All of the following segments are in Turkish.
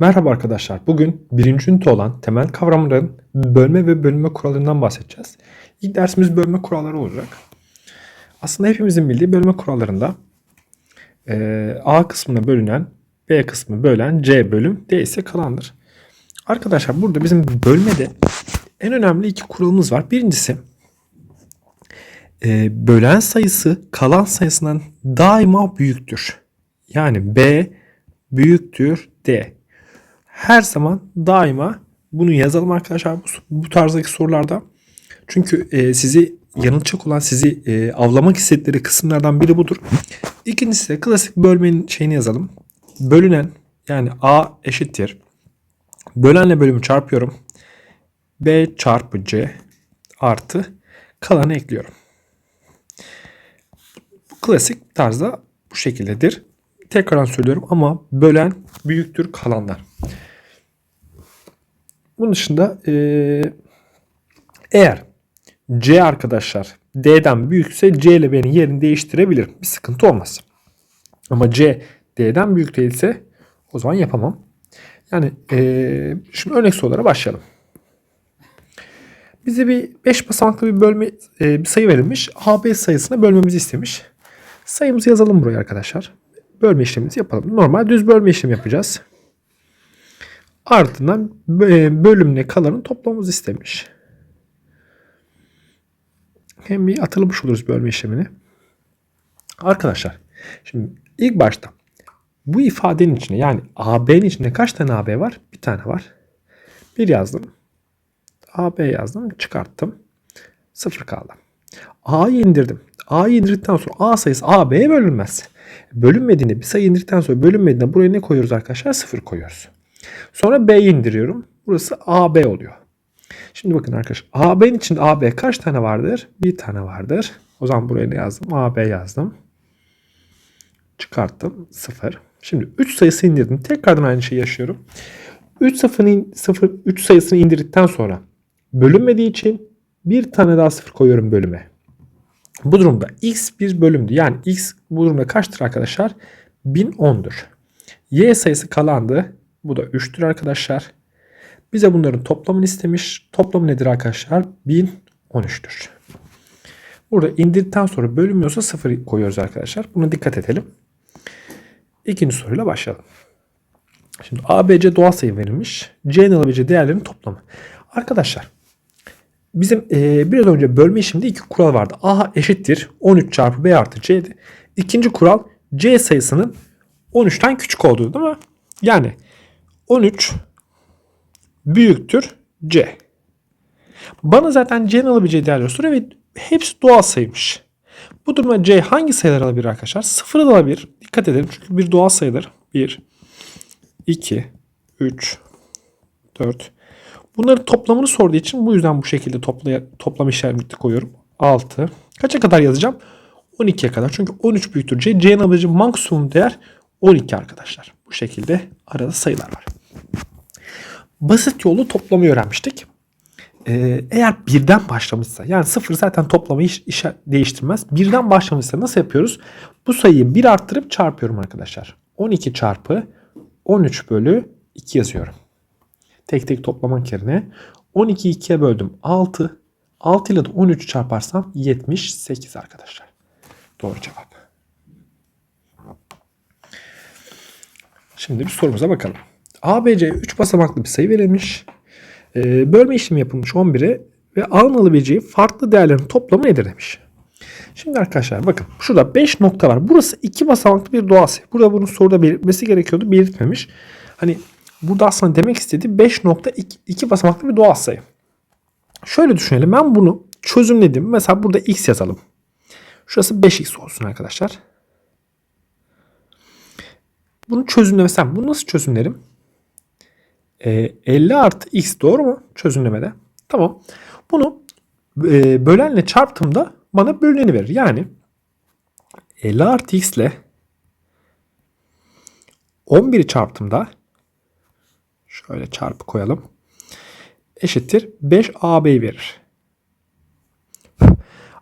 Merhaba arkadaşlar. Bugün birinci ünite olan temel kavramların bölme ve bölünme kurallarından bahsedeceğiz. İlk dersimiz bölme kuralları olacak. Aslında hepimizin bildiği bölme kurallarında eee, A kısmına bölünen B kısmı bölen C bölüm D ise kalandır. Arkadaşlar burada bizim bölmede en önemli iki kuralımız var. Birincisi eee, bölen sayısı kalan sayısından daima büyüktür. Yani B büyüktür D her zaman daima bunu yazalım arkadaşlar bu, bu tarzdaki sorularda. Çünkü e, sizi yanıltacak olan sizi e, avlamak istedikleri kısımlardan biri budur. İkincisi de klasik bölmenin şeyini yazalım. Bölünen yani A eşittir. Bölenle bölümü çarpıyorum. B çarpı C artı kalanı ekliyorum. Klasik tarzda bu şekildedir. Tekrar söylüyorum ama bölen büyüktür kalanlar. Bunun dışında eee, eğer C arkadaşlar D'den büyükse C ile B'nin yerini değiştirebilirim. Bir sıkıntı olmaz. Ama C D'den büyük değilse o zaman yapamam. Yani eee şimdi örnek sorulara başlayalım. Bize bir 5 basamaklı bir bölme eee, bir sayı verilmiş. AB sayısına bölmemizi istemiş. Sayımızı yazalım buraya arkadaşlar. Bölme işlemimizi yapalım. Normal düz bölme işlemi yapacağız. Ardından bö- bölümle kalanın toplamımızı istemiş. Hem bir hatırlamış oluruz bölme işlemini. Arkadaşlar şimdi ilk başta bu ifadenin içine yani AB'nin içinde kaç tane AB var? Bir tane var. Bir yazdım. AB yazdım. Çıkarttım. Sıfır kaldı. A'yı indirdim. A'yı indirdikten sonra A sayısı AB'ye bölünmez. Bölünmediğinde bir sayı indirdikten sonra bölünmediğinde buraya ne koyuyoruz arkadaşlar? Sıfır koyuyoruz. Sonra B'yi indiriyorum. Burası AB oluyor. Şimdi bakın arkadaşlar. AB'nin içinde AB kaç tane vardır? Bir tane vardır. O zaman buraya ne yazdım? AB yazdım. Çıkarttım. 0. Şimdi 3 sayısı indirdim. Tekrardan aynı şeyi yaşıyorum. 3 sıfırını, 0, 3 sayısını indirdikten sonra bölünmediği için bir tane daha sıfır koyuyorum bölüme. Bu durumda x bir bölümdü. Yani x bu durumda kaçtır arkadaşlar? 1010'dur. Y sayısı kalandı. Bu da 3'tür arkadaşlar. Bize bunların toplamını istemiş. Toplamı nedir arkadaşlar? 1013'tür. Burada indirdikten sonra bölünmüyorsa 0 koyuyoruz arkadaşlar. Buna dikkat edelim. İkinci soruyla başlayalım. Şimdi ABC doğal sayı verilmiş. C'nin alabileceği değerlerin toplamı. Arkadaşlar bizim eee, biraz önce bölme işiminde iki kural vardı. A eşittir 13 çarpı B artı C'di. İkinci kural C sayısının 13'ten küçük olduğu değil mi? Yani 13 büyüktür C. Bana zaten C'nin alabileceği değerleri soruyor ve hepsi doğal sayıymış. Bu durumda C hangi sayılar alabilir arkadaşlar? Sıfırı da alabilir. Dikkat edelim çünkü bir doğal sayıdır. 1, 2, 3, 4. Bunların toplamını sorduğu için bu yüzden bu şekilde topla, toplam işareti koyuyorum. 6. Kaça kadar yazacağım? 12'ye kadar. Çünkü 13 büyüktür C. C'nin alabileceği maksimum değer 12 arkadaşlar. Bu şekilde arada sayılar var. Basit yolu toplamayı öğrenmiştik. Ee, eğer birden başlamışsa yani sıfır zaten toplamayı iş, işe değiştirmez. Birden başlamışsa nasıl yapıyoruz? Bu sayıyı bir arttırıp çarpıyorum arkadaşlar. 12 çarpı 13 bölü 2 yazıyorum. Tek tek toplamak yerine 12'yi 2'ye böldüm 6. 6 ile de 13 çarparsam 78 arkadaşlar. Doğru cevap. Şimdi bir sorumuza bakalım. ABC 3 basamaklı bir sayı verilmiş. Ee, bölme işlemi yapılmış 11'e ve alınabileceği farklı değerlerin toplamı nedir demiş. Şimdi arkadaşlar bakın şurada 5 nokta var. Burası 2 basamaklı bir doğal sayı. Burada bunun soruda belirtmesi gerekiyordu. Belirtmemiş. Hani burada aslında demek istediği 5.2 basamaklı bir doğal sayı. Şöyle düşünelim. Ben bunu çözümledim. Mesela burada x yazalım. Şurası 5x olsun arkadaşlar. Bunu çözümlemesem bunu nasıl çözümlerim? E, 50 artı x doğru mu? Çözümlemede. Tamam. Bunu e, bölenle çarptığımda bana bölüneni verir. Yani 50 artı x ile 11'i çarptığımda şöyle çarpı koyalım. Eşittir 5ab verir.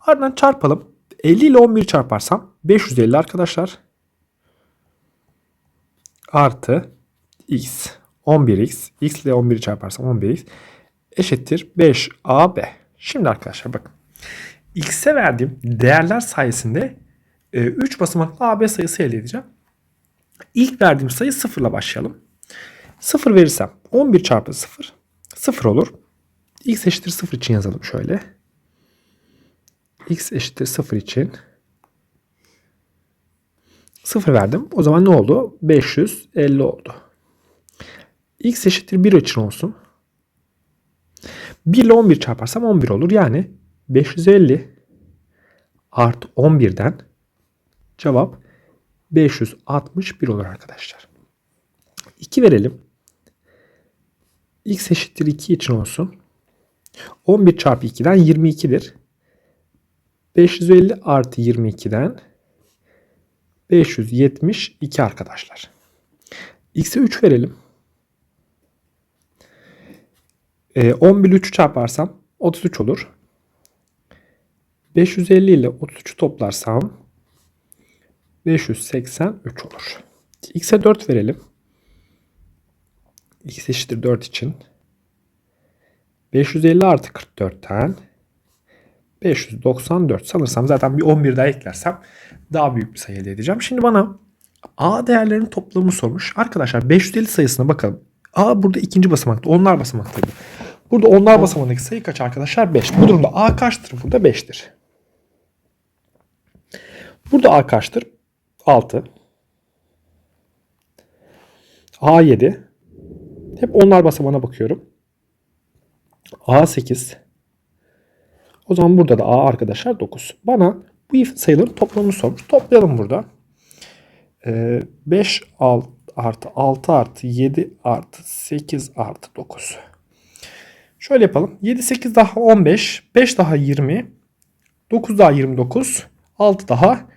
Ardından çarpalım. 50 ile 11 çarparsam 550 arkadaşlar. Artı x 11x. x ile 11'i çarparsam 11x eşittir 5ab. Şimdi arkadaşlar bakın. x'e verdiğim değerler sayesinde 3 basamaklı ab sayısı elde edeceğim. İlk verdiğim sayı 0 ile başlayalım. 0 verirsem 11 çarpı 0 0 olur. x eşittir 0 için yazalım şöyle. x eşittir 0 için 0 verdim. O zaman ne oldu? 550 oldu. X eşittir 1 için olsun. 1 ile 11 çarparsam 11 olur. Yani 550 artı 11'den cevap 561 olur arkadaşlar. 2 verelim. x eşittir 2 için olsun. 11 çarpı 2'den 22'dir. 550 artı 22'den 572 arkadaşlar. X'e 3 verelim. E, 11 3 çarparsam 33 olur. 550 ile 33'ü toplarsam 583 olur. X'e 4 verelim. X eşittir 4 için. 550 artı 44'ten 594 sanırsam zaten bir 11 daha eklersem daha büyük bir sayı elde edeceğim. Şimdi bana A değerlerinin toplamını sormuş. Arkadaşlar 550 sayısına bakalım. A burada ikinci basamakta. Onlar basamaktaydı. Burada onlar basamağındaki sayı kaç arkadaşlar? 5. Bu durumda A kaçtır? Burada 5'tir. Burada A kaçtır? 6. A 7. Hep onlar basamağına bakıyorum. A 8. O zaman burada da A arkadaşlar 9. Bana bu sayıların toplamını sormuş. Toplayalım burada. Ee, 5 alt, artı 6 artı 7 artı 8 artı 9. Şöyle yapalım. 7 8 daha 15. 5 daha 20. 9 daha 29. 6 daha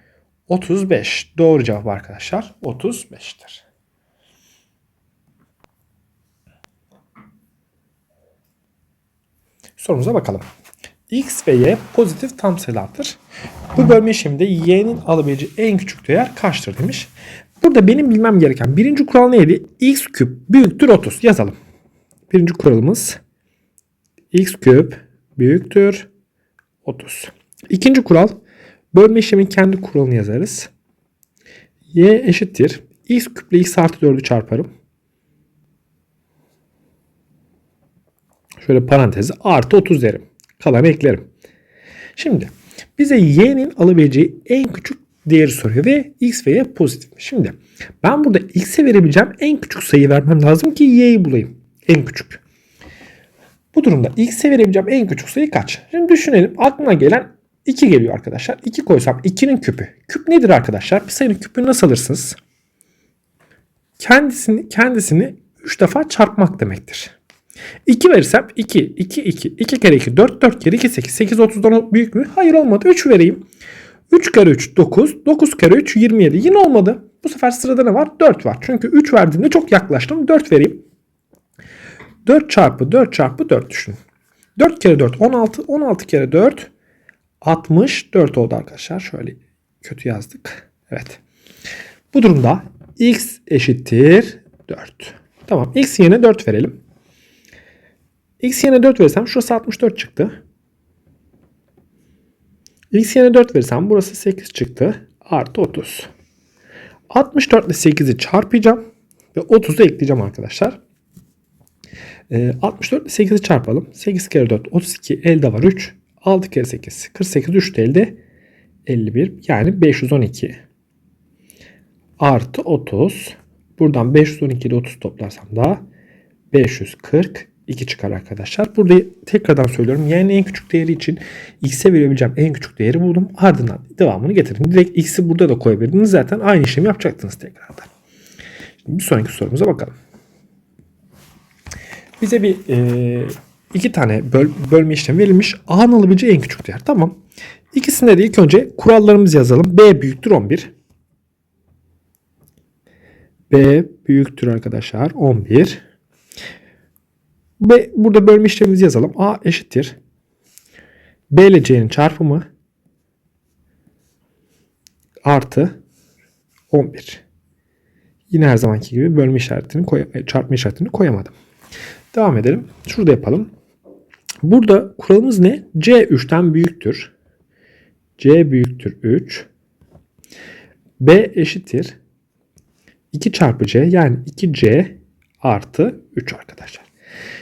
35. Doğru cevap arkadaşlar 35'tir. Sorumuza bakalım. X ve Y pozitif tam sayılardır. Bu bölme işleminde Y'nin alabileceği en küçük değer kaçtır demiş. Burada benim bilmem gereken birinci kural neydi? X küp büyüktür 30. Yazalım. Birinci kuralımız X küp büyüktür 30. İkinci kural bölme işlemin kendi kuralını yazarız. Y eşittir. X küple X artı 4'ü çarparım. Şöyle parantezi artı 30 derim. Kalanı eklerim. Şimdi bize y'nin alabileceği en küçük değeri soruyor ve x ve y pozitif. Şimdi ben burada x'e verebileceğim en küçük sayı vermem lazım ki y'yi bulayım. En küçük. Bu durumda x'e verebileceğim en küçük sayı kaç? Şimdi düşünelim. Aklına gelen 2 geliyor arkadaşlar. 2 koysam 2'nin küpü. Küp nedir arkadaşlar? Bir sayının küpünü nasıl alırsınız? Kendisini, kendisini 3 defa çarpmak demektir. 2 verirsem 2, 2, 2, 2 kere 2, 4, 4 kere 2, 8. 8 30'dan büyük mü? Hayır olmadı. 3 vereyim. 3 kere 3 9, 9 kere 3 27. Yine olmadı. Bu sefer sırada ne var? 4 var. Çünkü 3 verdiğimde çok yaklaştım. 4 vereyim. 4 çarpı 4 çarpı 4 düşünün. 4 kere 4 16, 16 kere 4 64 oldu arkadaşlar. Şöyle kötü yazdık. Evet. Bu durumda x eşittir 4. Tamam. x yerine 4 verelim. X yerine 4 verirsem şurası 64 çıktı. X yerine 4 verirsem burası 8 çıktı. Artı 30. 64 ile 8'i çarpacağım. Ve 30'u ekleyeceğim arkadaşlar. E, 64 ile 8'i çarpalım. 8 kere 4 32 elde var 3. 6 kere 8 48 3 de elde 51 yani 512 artı 30 buradan 512 ile 30 toplarsam da 540 2 çıkar arkadaşlar. Burada tekrardan söylüyorum. Yani en küçük değeri için x'e verebileceğim en küçük değeri buldum. Ardından devamını getirdim. Direkt x'i burada da koyabilirdiniz. Zaten aynı işlemi yapacaktınız tekrardan. Şimdi bir sonraki sorumuza bakalım. Bize bir e, iki tane böl, bölme işlemi verilmiş. A'nın alabileceği en küçük değer. Tamam. İkisinde de ilk önce kurallarımızı yazalım. B büyüktür 11. B büyüktür arkadaşlar 11. B, burada bölme işlemimizi yazalım. A eşittir. B ile C'nin çarpımı artı 11. Yine her zamanki gibi bölme işaretini, koy- çarpma işaretini koyamadım. Devam edelim. Şurada yapalım. Burada kuralımız ne? C 3'ten büyüktür. C büyüktür 3. B eşittir 2 çarpı C yani 2C artı 3 arkadaşlar.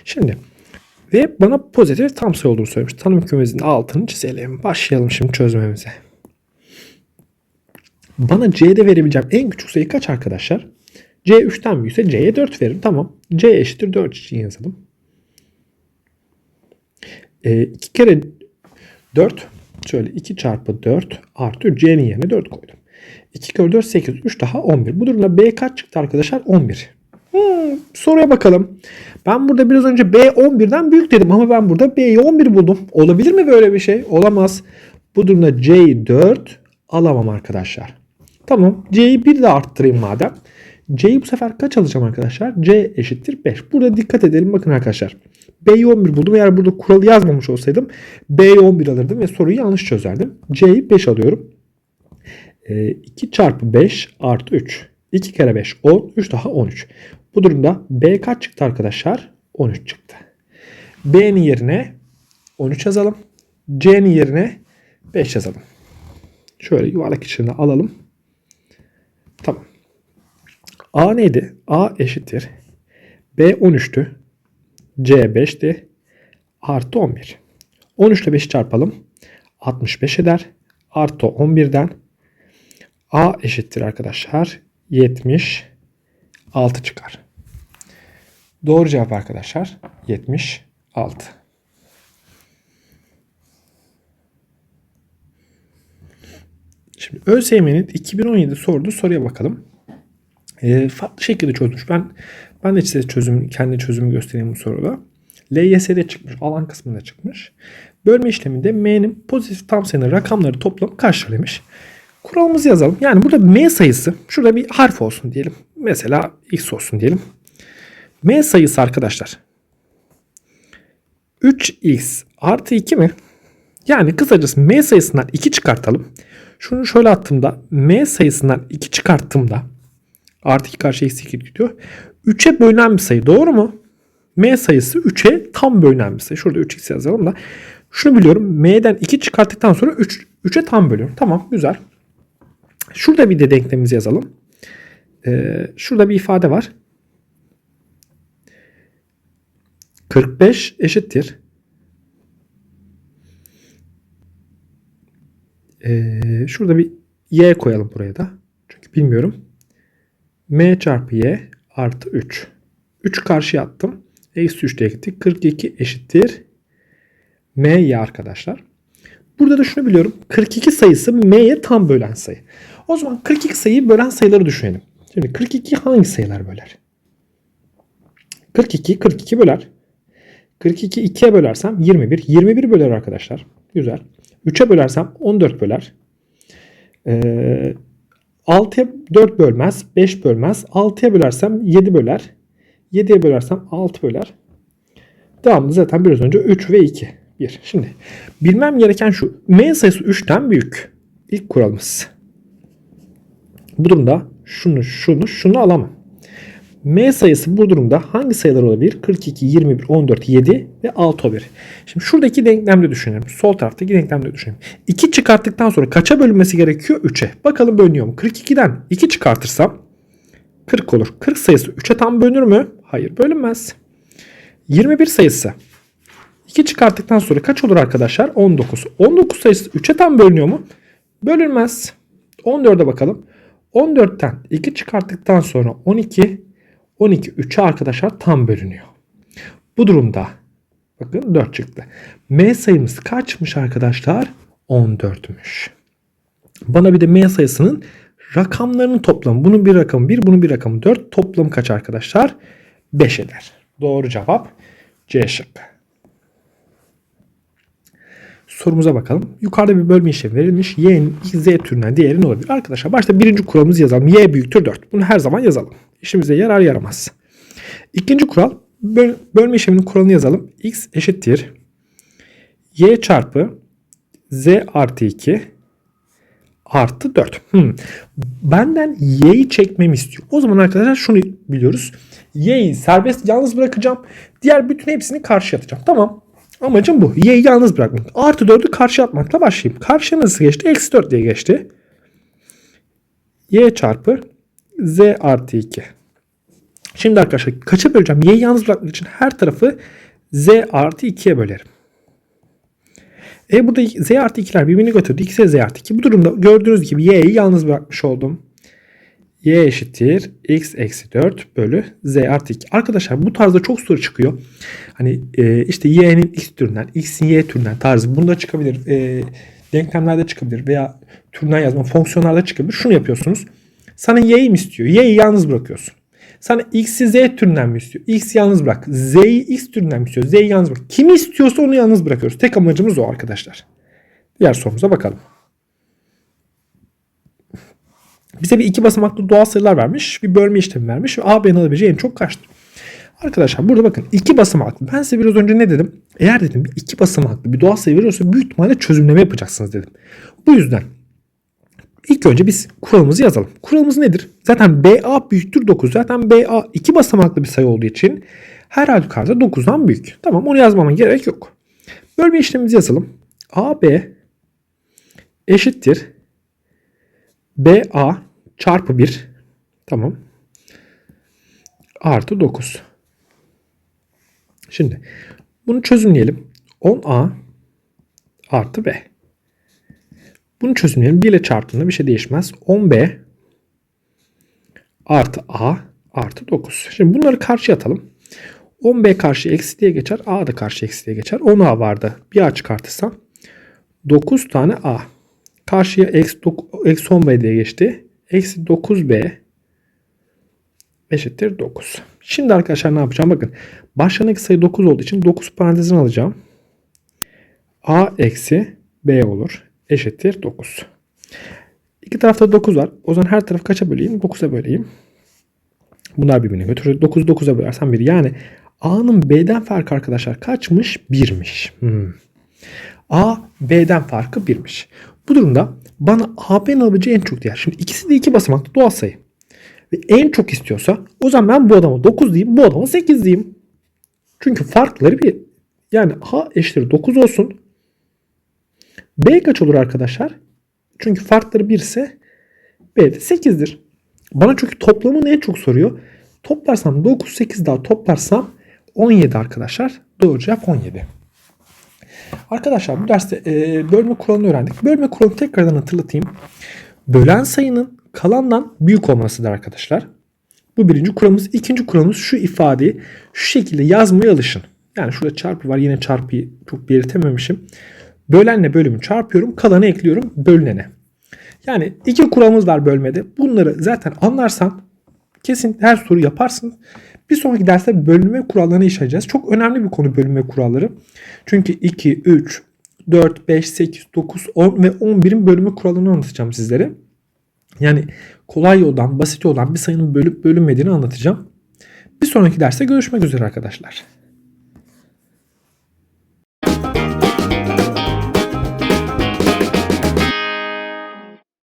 Şimdi ve bana pozitif tam sayı olduğunu söylemiş. Tanım kümesinin altını çizelim. Başlayalım şimdi çözmemize. Bana C'de verebileceğim en küçük sayı kaç arkadaşlar? C 3'ten büyükse C'ye 4 veririm. Tamam. C eşittir 4 için yazalım. E, 2 kere 4 şöyle 2 çarpı 4 artı 3. C'nin yerine 4 koydum. 2 kere 4 8. 3 daha 11. Bu durumda B kaç çıktı arkadaşlar? 11. Hmm, soruya bakalım. Ben burada biraz önce B 11'den büyük dedim ama ben burada B'yi 11 buldum. Olabilir mi böyle bir şey? Olamaz. Bu durumda C'yi 4 alamam arkadaşlar. Tamam. C'yi bir de arttırayım madem. C'yi bu sefer kaç alacağım arkadaşlar? C eşittir 5. Burada dikkat edelim. Bakın arkadaşlar. B'yi 11 buldum. Eğer burada kuralı yazmamış olsaydım B'yi 11 alırdım ve soruyu yanlış çözerdim. C'yi 5 alıyorum. E, 2 çarpı 5 artı 3. 2 kere 5 10. 3 daha 13. Bu durumda B kaç çıktı arkadaşlar? 13 çıktı. B'nin yerine 13 yazalım. C'nin yerine 5 yazalım. Şöyle yuvarlak içine alalım. A neydi? A eşittir. B 13'tü. C 5'ti. Artı 11. 13 ile 5'i çarpalım. 65 eder. Artı 11'den A eşittir arkadaşlar. 76 çıkar. Doğru cevap arkadaşlar 76. Şimdi ÖSYM'nin 2017 sorduğu soruya bakalım. E, farklı şekilde çözmüş. Ben ben de size çözüm kendi çözümü göstereyim bu soruda. LYS'de çıkmış, alan kısmında çıkmış. Bölme işleminde M'nin pozitif tam sayının rakamları toplamı demiş. Kuralımızı yazalım. Yani burada M sayısı şurada bir harf olsun diyelim. Mesela X olsun diyelim. M sayısı arkadaşlar 3x artı 2 mi? Yani kısacası M sayısından 2 çıkartalım. Şunu şöyle attığımda M sayısından 2 çıkarttığımda artı 2 karşı eksi 2 gidiyor. 3'e bölünen bir sayı doğru mu? M sayısı 3'e tam bölünen bir sayı. Şurada 3x yazalım da. Şunu biliyorum. M'den 2 çıkarttıktan sonra 3, 3'e tam bölüyorum. Tamam güzel. Şurada bir de denklemimizi yazalım. Ee, şurada bir ifade var. 45 eşittir. Ee, şurada bir y koyalım buraya da. Çünkü bilmiyorum. M çarpı y artı 3. 3 karşıya attım. Eksi 3 diye gittik. 42 eşittir. m'ye arkadaşlar. Burada da şunu biliyorum. 42 sayısı m'ye tam bölen sayı. O zaman 42 sayıyı bölen sayıları düşünelim. Şimdi 42 hangi sayılar böler? 42 42 böler. 42 2'ye bölersem 21. 21 böler arkadaşlar. Güzel. 3'e bölersem 14 böler. Ee, 6'ya 4 bölmez. 5 bölmez. 6'ya bölersem 7 böler. 7'ye bölersem 6 böler. Devamlı zaten biraz önce 3 ve 2. 1. Şimdi bilmem gereken şu. M sayısı 3'ten büyük. İlk kuralımız. Bu durumda şunu şunu şunu alamam. M sayısı bu durumda hangi sayılar olabilir? 42, 21, 14, 7 ve 6 olabilir. Şimdi şuradaki denklemde düşünelim. Sol taraftaki denklemde düşünelim. 2 çıkarttıktan sonra kaça bölünmesi gerekiyor? 3'e. Bakalım bölünüyor mu? 42'den 2 çıkartırsam 40 olur. 40 sayısı 3'e tam bölünür mü? Hayır bölünmez. 21 sayısı 2 çıkarttıktan sonra kaç olur arkadaşlar? 19. 19 sayısı 3'e tam bölünüyor mu? Bölünmez. 14'e bakalım. 14'ten 2 çıkarttıktan sonra 12 12 3'e arkadaşlar tam bölünüyor. Bu durumda bakın 4 çıktı. M sayımız kaçmış arkadaşlar? 14'müş. Bana bir de M sayısının rakamlarının toplamı. Bunun bir rakamı 1, bunun bir rakamı 4. Toplamı kaç arkadaşlar? 5 eder. Doğru cevap C şıkkı. Sorumuza bakalım. Yukarıda bir bölme işlemi verilmiş. Y'nin z türünden değeri ne olabilir? Arkadaşlar başta birinci kuralımızı yazalım. Y büyüktür 4. Bunu her zaman yazalım. İşimize yarar yaramaz. İkinci kural böl bölme işleminin kuralını yazalım. X eşittir. Y çarpı Z artı 2 artı 4. Hmm. Benden y'yi çekmemi istiyor. O zaman arkadaşlar şunu biliyoruz. Y'yi serbest yalnız bırakacağım. Diğer bütün hepsini karşıya atacağım. Tamam. Amacım bu. Y'yi yalnız bırakmak. Artı 4'ü karşıya atmakla başlayayım. Karşıya nasıl geçti? Eksi 4 diye geçti. Y çarpı Z artı 2. Şimdi arkadaşlar kaça böleceğim? Y'yi yalnız bırakmak için her tarafı Z artı 2'ye bölerim. E burada Z artı 2'ler birbirini götürdü. İkisi de Z artı 2. Bu durumda gördüğünüz gibi Y'yi yalnız bırakmış oldum. Y eşittir x eksi 4 bölü z artı 2. Arkadaşlar bu tarzda çok soru çıkıyor. Hani e, işte y'nin x türünden, x'in y türünden tarzı bunda çıkabilir. E, denklemlerde çıkabilir veya türünden yazma fonksiyonlarda çıkabilir. Şunu yapıyorsunuz. Sana y'yi mi istiyor? Y'yi yalnız bırakıyorsun. Sana x'i z türünden mi istiyor? X yalnız bırak. Z'yi x türünden mi istiyor? Z'yi yalnız bırak. Kimi istiyorsa onu yalnız bırakıyoruz. Tek amacımız o arkadaşlar. Diğer sorumuza bakalım. Bize bir iki basamaklı doğal sayılar vermiş. Bir bölme işlemi vermiş. Ve AB'nin alabileceği en çok kaçtır? Arkadaşlar burada bakın iki basamaklı. Ben size biraz önce ne dedim? Eğer dedim iki basamaklı bir doğal sayı veriyorsa büyük ihtimalle çözümleme yapacaksınız dedim. Bu yüzden ilk önce biz kuralımızı yazalım. Kuralımız nedir? Zaten BA büyüktür 9. Zaten BA iki basamaklı bir sayı olduğu için her halükarda 9'dan büyük. Tamam onu yazmama gerek yok. Bölme işlemimizi yazalım. AB eşittir BA çarpı 1 tamam artı 9. Şimdi bunu çözümleyelim. 10A artı B. Bunu çözümleyelim. 1 ile çarptığında bir şey değişmez. 10B artı A artı 9. Şimdi bunları karşıya atalım. 10B karşı eksi diye geçer. A da karşı eksi diye geçer. 10A vardı. Bir A çıkartırsam 9 tane A. Karşıya eksi 10B diye geçti. Eksi 9B eşittir 9. Şimdi arkadaşlar ne yapacağım? Bakın başlangıç sayı 9 olduğu için 9 parantezini alacağım. A eksi B olur. Eşittir 9. İki tarafta 9 var. O zaman her tarafı kaça böleyim? 9'a böleyim. Bunlar birbirine götürüyor. 9 9'a bölersem 1. Yani A'nın B'den farkı arkadaşlar kaçmış? 1'miş. Hmm. A B'den farkı 1'miş. Bu durumda bana AB'nin alabileceği en çok değer. Şimdi ikisi de iki basamaklı doğal sayı. Ve en çok istiyorsa o zaman ben bu adama 9 diyeyim bu adama 8 diyeyim. Çünkü farkları bir. Yani A eşittir 9 olsun. B kaç olur arkadaşlar? Çünkü farkları 1 ise B de 8'dir. Bana çünkü toplamını en çok soruyor. Toplarsam 9 8 daha toplarsam 17 arkadaşlar. Doğru cevap 17. Arkadaşlar bu derste e, bölme kuralını öğrendik. Bölme kuralını tekrardan hatırlatayım. Bölen sayının kalandan büyük olmasıdır arkadaşlar. Bu birinci kuralımız. İkinci kuralımız şu ifadeyi şu şekilde yazmaya alışın. Yani şurada çarpı var. Yine çarpıyı çok belirtememişim. Bölenle bölümü çarpıyorum. Kalanı ekliyorum bölünene. Yani iki kuralımız var bölmede. Bunları zaten anlarsan kesin her soru yaparsın. Bir sonraki derste bölünme kurallarını işleyeceğiz. Çok önemli bir konu bölünme kuralları. Çünkü 2, 3, 4, 5, 8, 9, 10 ve 11'in bölünme kuralını anlatacağım sizlere. Yani kolay yoldan, basit yoldan bir sayının bölüp bölünmediğini anlatacağım. Bir sonraki derste görüşmek üzere arkadaşlar.